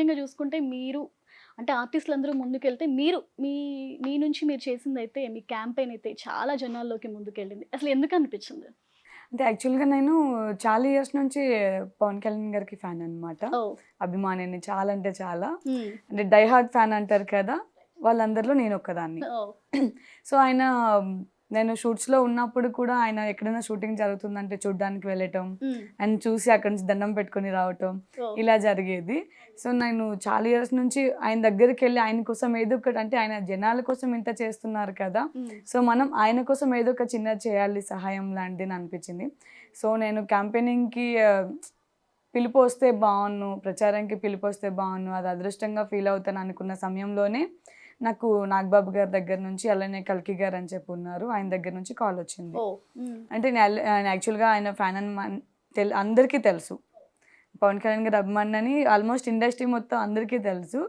ముఖ్యంగా చూసుకుంటే మీరు అంటే ఆర్టిస్టులు అందరూ ముందుకెళ్తే మీరు మీ మీ నుంచి మీరు చేసింది అయితే మీ క్యాంపెయిన్ అయితే చాలా జనాల్లోకి ముందుకెళ్ళింది. అసలు ఎందుకు అనిపించింది? అంటే యాక్చువల్గా నేను చాలా ఇయర్స్ నుంచి పవన్ కళ్యాణ్ గారికి ఫ్యాన్ అన్నమాట. ఓ. అభిమానిని చాలా అంటే చాలా. అంటే డై హార్ట్ ఫ్యాన్ అంటారు కదా వాళ్ళందరిలో నేను ఒక్కదాన్ని. సో ఆయన నేను షూట్స్లో ఉన్నప్పుడు కూడా ఆయన ఎక్కడైనా షూటింగ్ జరుగుతుందంటే చూడడానికి వెళ్ళటం. అండ్ చూసి అక్కడి నుంచి దండం పెట్టుకొని రావటం ఓ. ఇలా జరిగేది సో నేను చాలా ఇయర్స్ నుంచి ఆయన దగ్గరికి వెళ్ళి ఆయన కోసం ఏదో ఒకటి అంటే ఆయన జనాల కోసం ఇంత చేస్తున్నారు కదా. సో మనం ఆయన కోసం ఏదో ఒక చిన్న చేయాలి సహాయం లాంటిది అనిపించింది సో నేను క్యాంపెయినింగ్కి పిలుపు వస్తే బాగున్ను ప్రచారానికి పిలుపు వస్తే బాగున్ను అది అదృష్టంగా ఫీల్ అవుతాను అనుకున్న సమయంలోనే నాకు నాగబాబు గారి దగ్గర నుంచి అలానే కల్కి గారు అని చెప్పి ఉన్నారు. ఆయన దగ్గర నుంచి కాల్ వచ్చింది. అంటే నేను యాక్చువల్గా ఆయన ఫ్యాన్ అని తెల్ అందరికీ తెలుసు. పవన్ కళ్యాణ్ గారు అభిమాని అని ఆల్మోస్ట్ ఇండస్ట్రీ మొత్తం అందరికీ తెలుసు.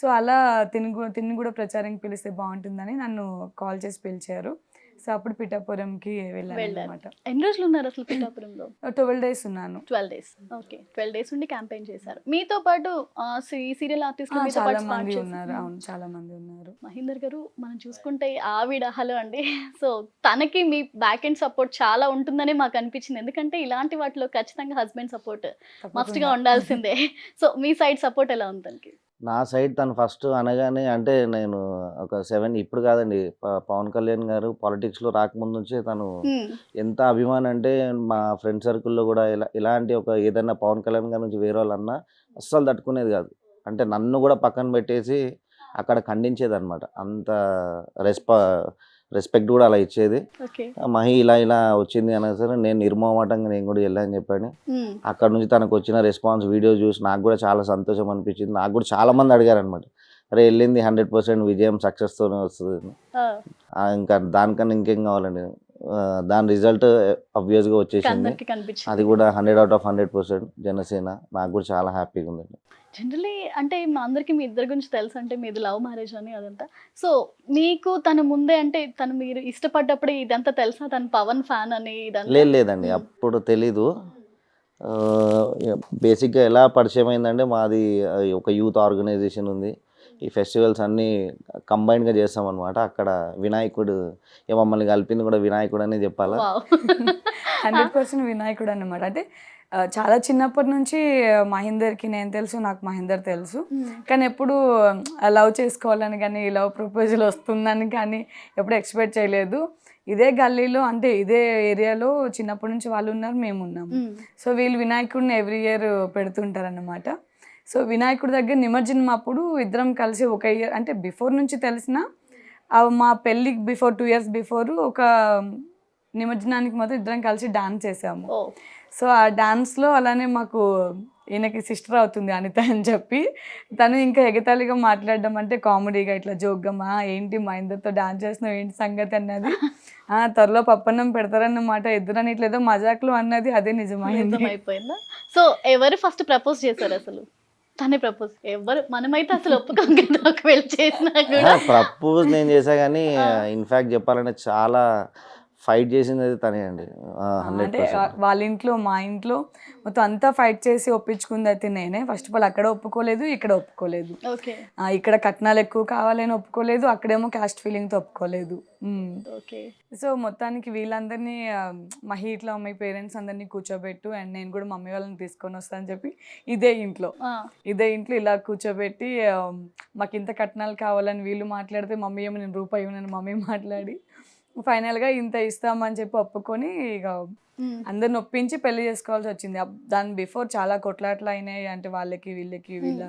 సో అలా తిని తిని కూడా ప్రచారంకి పిలిస్తే బాగుంటుందని నన్ను కాల్ చేసి పిలిచారు. సో అప్పుడు పిఠాపురంకి వెళ్ళాను. అనమాట ఎన్ని రోజులు ఉన్నారు అసలు పిఠాపురంలో? ట్వెల్వ్ డేస్ ఉన్నాను. Twelve days. Okay. Twelve days ఉండి క్యాంపెయిన్ చేశారు. మీతో పాటు సీరియల్ ఆర్టిస్ట్ చాలా మంది ఉన్నారు. అవును చాలా మంది ఉన్నారు. మహేందర్ గారు మనం చూసుకుంటే ఆవిడ హలో అండి. సో తనకి మీ బ్యాక్ ఎండ్ సపోర్ట్ చాలా ఉంటుందని మాకు అనిపించింది. ఎందుకంటే ఇలాంటి వాటిలో ఖచ్చితంగా హస్బెండ్ సపోర్ట్ మస్ట్గా. ఉండాల్సిందే. సో మీ సైడ్ సపోర్ట్ ఎలా ఉంది తనకి? నా సైడ్ తను ఫస్ట్ అనగానే అంటే నేను ఒక సెవెన్ ఇప్పుడు కాదండి ప- పవన్ కళ్యాణ్ గారు పాలిటిక్స్లో రాకముందు నుంచే తను. ఎంత అభిమానం అంటే మా ఫ్రెండ్ సర్కిల్లో కూడా ఇలా ఇలాంటి ఒక ఏదైనా పవన్ కళ్యాణ్ గారి నుంచి వేరే వాళ్ళన్నా అస్సలు తట్టుకునేది కాదు అంటే నన్ను కూడా పక్కన పెట్టేసి అక్కడ ఖండించేది అనమాట అంత రెస్పా రెస్పెక్ట్ కూడా అలా ఇచ్చేది. మహి ఇలా ఇలా వచ్చింది అనే సరే నేను నిర్మోహమాటంగా నేను కూడా వెళ్ళాను చెప్పాను. అక్కడ నుంచి తనకు వచ్చిన రెస్పాన్స్ వీడియో చూసి నాకు కూడా చాలా సంతోషం అనిపించింది. నాకు కూడా చాలా మంది అడిగారు అనమాట అరే వెళ్ళింది హండ్రెడ్ పర్సెంట్ విజయం సక్సెస్తోనే వస్తుంది ఇంకా దానికన్నా ఇంకేం కావాలండి? దాని రిజల్ట్గా వచ్చేసింది. అది కూడా hundred out of hundred percent Janasena. నాకు కూడా చాలా హ్యాపీగా ఉందండి. జనరలీ అంటే మా అందరికి మీ ఇద్దరి గురించి తెలుసు అంటే మీది లవ్ మ్యారేజ్ అని అదంతా. సో మీకు తను ముందే అంటే తను మీరు ఇష్టపడ్డప్పుడు ఇదంతా తెలుసా? తను పవన్ ఫ్యాన్ అని ఇదంతా? లేదు లేదండి. Hmm. అప్పుడు తెలీదు. బేసిక్గా ఎలా పరిచయం అయిందంటే మాది ఒక యూత్ ఆర్గనైజేషన్ ఉంది. ఈ ఫెస్టివల్స్ అన్నీ కంబైన్డ్గా చేస్తాం అనమాట అక్కడ వినాయకుడు ఇక మమ్మల్ని కలిపింది కూడా వినాయకుడు అనే చెప్పాలా? Wow. హండ్రెడ్ పర్సెంట్ వినాయకుడు అన్నమాట. అంటే చాలా చిన్నప్పటి నుంచి మహేందర్కి నేను తెలుసు నాకు మహేందర్ తెలుసు. Hmm. కానీ ఎప్పుడు లవ్ చేసుకోవాలని కానీ లవ్ ప్రపోజల్ వస్తుందని కానీ ఎప్పుడు ఎక్స్పెక్ట్ చేయలేదు. ఇదే గల్లీలో అంటే ఇదే ఏరియాలో చిన్నప్పటి నుంచి వాళ్ళు ఉన్నారు మేము ఉన్నాము. Hmm. సో వీళ్ళు వినాయకుడిని ఎవ్రీ ఇయర్ పెడుతుంటారు అన్నమాట సో వినాయకుడి దగ్గర నిమజ్జనం అప్పుడు ఇద్దరం కలిసి ఒక ఇయర్ అంటే బిఫోర్ నుంచి తెలిసిన మా పెళ్ళికి బిఫోర్ టూ ఇయర్స్ బిఫోర్ ఒక నిమజ్జనానికి మాత్రం ఇద్దరం కలిసి డాన్స్ చేసాము. సో ఆ డాన్స్లో అలానే మాకు ఈయనకి సిస్టర్ అవుతుంది అనిత అని చెప్పి తను ఇంకా ఎగతాళిగా మాట్లాడడం అంటే కామెడీగా ఇట్లా జోక్గా మా ఏంటి మా ఇందరితో డాన్స్ చేస్తున్నావు ఏంటి సంగతి అన్నది? ఆ త్వరలో పప్పన్నం పెడతారన్నమాట ఇద్దరని ఇట్లేదో మజాక్లు అన్నది అదే నిజమైంది. అయిపోయిందా సో ఎవరు ఫస్ట్ ప్రపోజ్ చేశారు అసలు? తనే ప్రపోజ్ ఎవరు మనమైతే అసలు ఒప్పుకోం కదా ఒకవేళ చేసినా కూడా. ప్రపోజ్ నేను చేశా కానీ ఇన్ఫ్యాక్ట్ చెప్పాలంటే చాలా ఫైట్ చేసింది అయితే తనే అండి. హండ్రెడ్ వాళ్ళ ఇంట్లో మా ఇంట్లో మొత్తం అంతా ఫైట్ చేసి ఒప్పించుకుంది అయితే నేనే. ఫస్ట్ ఆఫ్ ఆల్ అక్కడ ఒప్పుకోలేదు ఇక్కడ ఒప్పుకోలేదు. ఇక్కడ కట్నాలు ఎక్కువ కావాలని ఒప్పుకోలేదు అక్కడేమో క్యాస్ట్ ఫీలింగ్తో ఒప్పుకోలేదు. సో మొత్తానికి వీళ్ళందరినీ మహి ఇట్లా మీ పేరెంట్స్ అందరినీ కూర్చోబెట్టు అండ్ నేను కూడా మమ్మీ వాళ్ళని తీసుకొని వస్తాను అని చెప్పి ఇదే ఇంట్లో. ఇదే ఇంట్లో ఇలా కూర్చోబెట్టి ఆ, మాకు ఇంత కట్నాలు కావాలని వీళ్ళు మాట్లాడితే మమ్మీ ఏమో నేను రూపాయి ఇవ్వనని మమ్మీ మాట్లాడి ఫైనల్గా ఇంత ఇస్తామని చెప్పి ఒప్పుకొని ఇక అందరిని ఒప్పించి పెళ్ళి చేసుకోవాల్సి వచ్చింది. దాని బిఫోర్ చాలా కొట్లాట్లు అయినాయి అంటే వాళ్ళకి వీళ్ళకి వీళ్ళ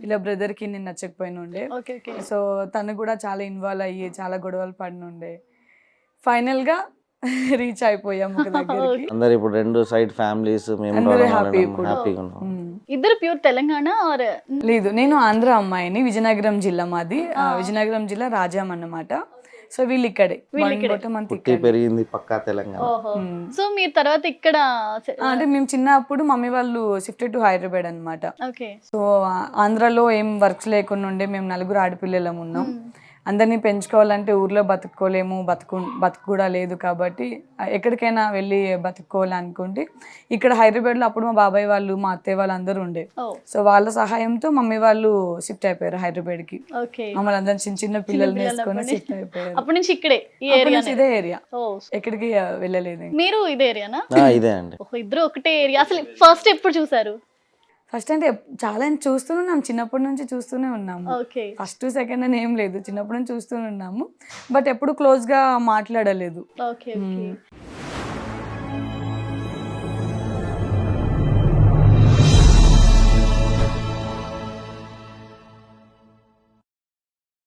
వీళ్ళ బ్రదర్కి నేను నచ్చకపోయిన ఉండే. Okay okay. సో తను కూడా చాలా ఇన్వాల్వ్ అయ్యి చాలా గొడవలు పడినుండే ఫైనల్గా రీచ్ అయిపోయాం ఒక దగ్గరికి. అందరు ఇప్పుడు రెండు సైడ్ ఫ్యామిలీస్ మేము అందరూ happy ఇప్పుడు. హ్యాపీగా ఉన్నాం. మ్మ్. ఇద్దరు ప్యూర్ తెలంగాణ ఆర్ లేదు నేను ఆంధ్ర అమ్మాయిని విజయనగరం జిల్లా మాది. విజయనగరం జిల్లా రాజాం అన్నమాట సో వీళ్ళు ఇక్కడే వీళ్ళు ఇక్కడే. పుట్టి. పెరిగింది పక్కా తెలంగాణ. మ్మ్. సో మీరు తర్వాత ఇక్కడ అంటే మేము చిన్నప్పుడు మమ్మీ వాళ్ళు షిఫ్ట్ టు హైదరాబాద్ అన్నమాట. ఓకే. సో ఆంధ్రాలో ఏం వర్క్స్ లేకుండా ఉండే మేము నలుగురు ఆడపిల్లలం ఉన్నాం. అందరినీ పెంచుకోవాలంటే ఊర్లో బతుక్కోలేము బతుకు బతుకు కూడా లేదు కాబట్టి ఎక్కడికైనా వెళ్ళి బతుక్కోవాలనుకుంటే ఇక్కడ హైదరాబాద్లో అప్పుడు మా బాబాయ్ వాళ్ళు మా అత్తయ్య వాళ్ళు అందరూ ఉండే. సో వాళ్ళ సహాయంతో మమ్మీ వాళ్ళు షిఫ్ట్ అయిపోయారు హైదరాబాద్కి. ఓకే. మమ్మల్ని అందరం చిన్న చిన్న పిల్లల్ని వేసుకొని అప్పటి షిఫ్ట్ అయిపోయారు. అప్పటి నుంచి ఇక్కడే ఇదే ఏరియా. ఎక్కడికి వెళ్ళలేదు. మీరు ఇదే ఏరియానా? ఆ, ఇదే అండి. ఓహో ఇద్దరు ఒకటే ఏరియా. అసలు ఫస్ట్ ఎప్పుడు చూసారు ఫస్ట్ అంటే చాలా చూస్తూనే ఉన్నాం. చిన్నప్పటి నుంచి చూస్తూనే ఉన్నాము. ఫస్ట్ సెకండ్ అని ఏం లేదు. చిన్నప్పటి నుంచి చూస్తూనే ఉన్నాము. బట్ ఎప్పుడు క్లోజ్గా మాట్లాడలేదు. ఓకే